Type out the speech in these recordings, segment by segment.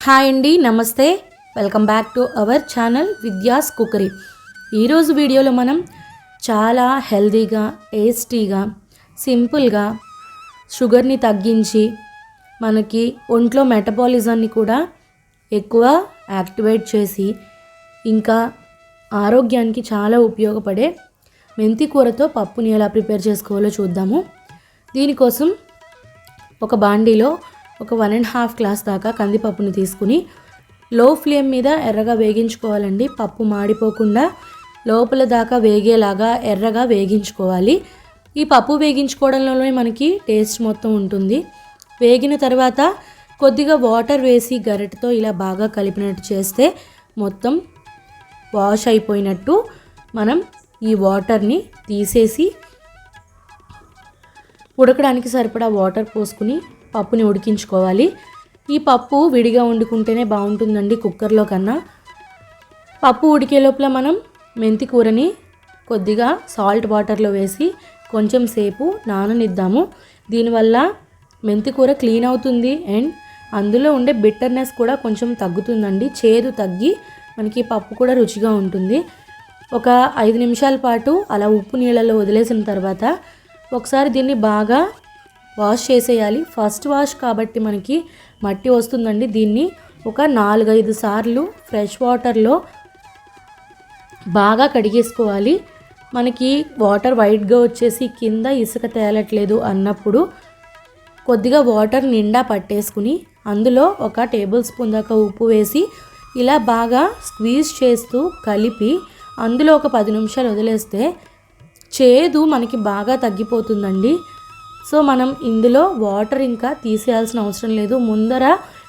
Hi అండి నమస్తే. Welcome back to our channel Vidya's cookery. ఈరోజు వీడియోలో మనం చాలా హెల్దీగా టేస్టీగా సింపుల్గా షుగర్ని తగ్గించి మనకి ఒంట్లో మెటబాలిజాన్ని కూడా ఎక్కువ యాక్టివేట్ చేసి ఇంకా ఆరోగ్యానికి చాలా ఉపయోగపడే మెంతి కూరతో పప్పుని ఎలా ప్రిపేర్ చేసుకోవాలో చూద్దాము. దీనికోసం ఒక బాండీలో ఒక వన్ అండ్ హాఫ్ గ్లాస్ దాకా కందిపప్పుని తీసుకుని లో ఫ్లేమ్ మీద ఎర్రగా వేగించుకోవాలండి. పప్పు మాడిపోకుండా లోపల దాకా వేగేలాగా ఎర్రగా వేగించుకోవాలి. ఈ పప్పు వేగించుకోవడంలోనే మనకి టేస్ట్ మొత్తం ఉంటుంది. వేగిన తర్వాత కొద్దిగా వాటర్ వేసి గరిటతో ఇలా బాగా కలిపినట్టు చేస్తే మొత్తం వాష్ అయిపోయినట్టు మనం ఈ వాటర్ని తీసేసి ఉడకడానికి సరిపడా వాటర్ పోసుకుని పప్పుని ఉడికించుకోవాలి. ఈ పప్పు విడిగా వండుకుంటేనే బాగుంటుందండి కుక్కర్లో కన్నా. పప్పు ఉడికే లోపల మనం మెంతి కూరని కొద్దిగా సాల్ట్ వాటర్లో వేసి కొంచెం సేపు నాననిద్దాము. దీనివల్ల మెంతి కూర క్లీన్ అవుతుంది అండ్ అందులో ఉండే బిట్టర్నెస్ కూడా కొంచెం తగ్గుతుందండి. చేదు తగ్గి మనకి పప్పు కూడా రుచిగా ఉంటుంది. ఒక ఐదు నిమిషాల పాటు అలా ఉప్పు నీళ్ళలో వదిలేసిన తర్వాత ఒకసారి దీన్ని బాగా వాష్ చేసేయాలి. ఫస్ట్ వాష్ కాబట్టి మనకి మట్టి వస్తుందండి. దీన్ని ఒక నాలుగైదు సార్లు ఫ్రెష్ వాటర్లో బాగా కడిగేసుకోవాలి. మనకి వాటర్ వైట్గా వచ్చేసి కింద ఇసుక తేలట్లేదు అన్నప్పుడు కొద్దిగా వాటర్ నిండా పట్టేసుకుని అందులో ఒక టేబుల్ స్పూన్ దాకా ఉప్పు వేసి ఇలా బాగా స్క్వీజ్ చేస్తూ కలిపి అందులో ఒక పది నిమిషాలు వదిలేస్తే చేదు మనకి బాగా తగ్గిపోతుందండి. సో మనం ఇందులో వాటర్ ఇంకా తీసేయాల్సిన అవసరం లేదు. ముందర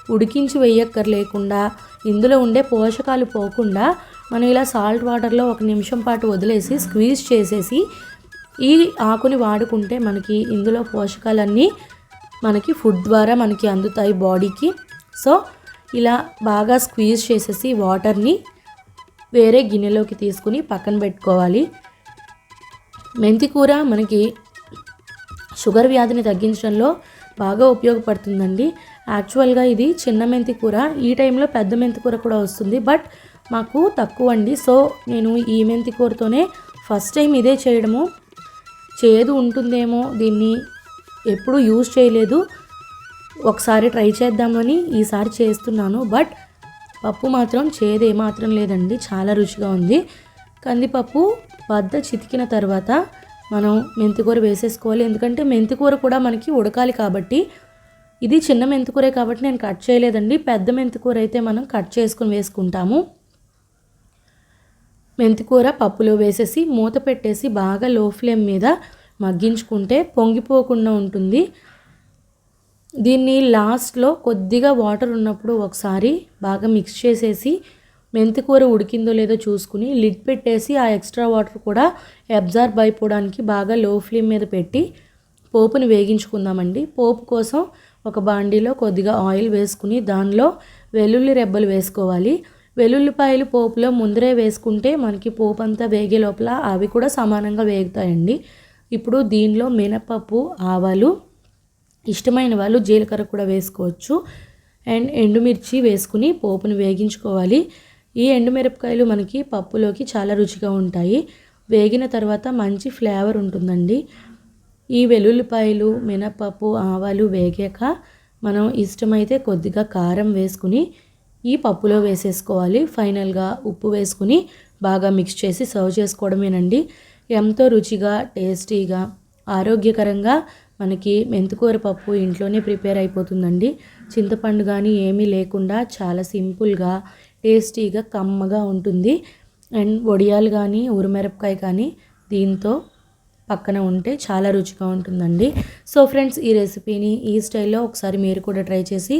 ఉడికించి వేయక్కర్లేకుండా ఇందులో ఉండే పోషకాలు పోకుండా మనం ఇలా సాల్ట్ వాటర్లో ఒక నిమిషం పాటు వదిలేసి స్క్వీజ్ చేసేసి ఈ ఆకుని వాడుకుంటే మనకి ఇందులో పోషకాలన్నీ మనకి ఫుడ్ ద్వారా మనకి అందుతాయి బాడీకి. సో ఇలా బాగా స్క్వీజ్ చేసేసి వాటర్ని వేరే గిన్నెలోకి తీసుకుని పక్కన పెట్టుకోవాలి. మెంతి కూర మనకి షుగర్ వ్యాధిని తగ్గించడంలో బాగా ఉపయోగపడుతుందండి. యాక్చువల్గా ఇది చిన్న మెంతి కూర ఈ టైంలో పెద్ద మెంతి కూర కూడా వస్తుంది బట్ మాకు తక్కువ అండి సో నేను ఈ మెంతి కూరతోనే ఫస్ట్ టైం ఇదే చేయడము. చేదు ఉంటుందేమో దీన్ని ఎప్పుడు యూజ్ చేయలేదు. ఒకసారి ట్రై చేద్దామని ఈసారి చేస్తున్నాను బట్ పప్పు మాత్రం చేదు ఏమాత్రం లేదండి. చాలా రుచిగా ఉంది. కందిపప్పు వద్ద చితికిన తర్వాత మనం మెంతికూర వేసేసుకోవాలి. ఎందుకంటే మెంతికూర కూడా మనకి ఉడకాలి కాబట్టి. ఇది చిన్న మెంతికూరే కాబట్టి నేను కట్ చేయలేదండి. పెద్ద మెంతికూర అయితే మనం కట్ చేసుకుని వేసుకుంటాము. మెంతికూర పప్పులో వేసేసి మూత పెట్టేసి బాగా లో ఫ్లేమ్ మీద మగ్గించుకుంటే పొంగిపోకుండా ఉంటుంది. దీన్ని లాస్ట్లో కొద్దిగా వాటర్ ఉన్నప్పుడు ఒకసారి బాగా మిక్స్ చేసేసి మెంతికూర ఉడికిందో లేదో చూసుకుని లిడ్ పెట్టేసి ఆ ఎక్స్ట్రా వాటర్ కూడా అబ్జార్బ్ అయిపోవడానికి బాగా లో ఫ్లేమ్ మీద పెట్టి పోపుని వేగించుకుందామండి. పోపు కోసం ఒక బాండీలో కొద్దిగా ఆయిల్ వేసుకుని దానిలో వెల్లుల్లి రెబ్బలు వేసుకోవాలి. వెల్లుల్లిపాయలు పోపులో ముందరే వేసుకుంటే మనకి పోపు అంతా వేగే లోపల అవి కూడా సమానంగా వేగుతాయండి. ఇప్పుడు దీనిలో మినపప్పు ఆవాలు ఇష్టమైన వాళ్ళు జీలకర్ర కూడా వేసుకోవచ్చు. అండ్ ఎండుమిర్చి వేసుకుని పోపుని వేగించుకోవాలి. ఈ ఎండుమిరపకాయలు మనకి పప్పులోకి చాలా రుచిగా ఉంటాయి. వేగిన తర్వాత మంచి ఫ్లేవర్ ఉంటుందండి. ఈ వెల్లుల్లిపాయలు మినపప్పు ఆవాలు వేగాక మనం ఇష్టమైతే కొద్దిగా కారం వేసుకుని ఈ పప్పులో వేసేసుకోవాలి. ఫైనల్గా ఉప్పు వేసుకుని బాగా మిక్స్ చేసి సర్వ్ చేసుకోవడమేనండి. ఎంతో రుచిగా టేస్టీగా ఆరోగ్యకరంగా మనకి మెంతికూర పప్పు ఇంట్లోనే ప్రిపేర్ అయిపోతుందండి. చింతపండు కానీ ఏమీ లేకుండా చాలా సింపుల్గా టేస్టీగా కమ్మగా ఉంటుంది. అండ్ వడియాలు కానీ ఊరమిరపకాయ కానీ దీంతో పక్కన ఉంటే చాలా రుచిగా ఉంటుందండి. సో ఫ్రెండ్స్ ఈ రెసిపీని ఈ స్టైల్లో ఒకసారి మీరు కూడా ట్రై చేసి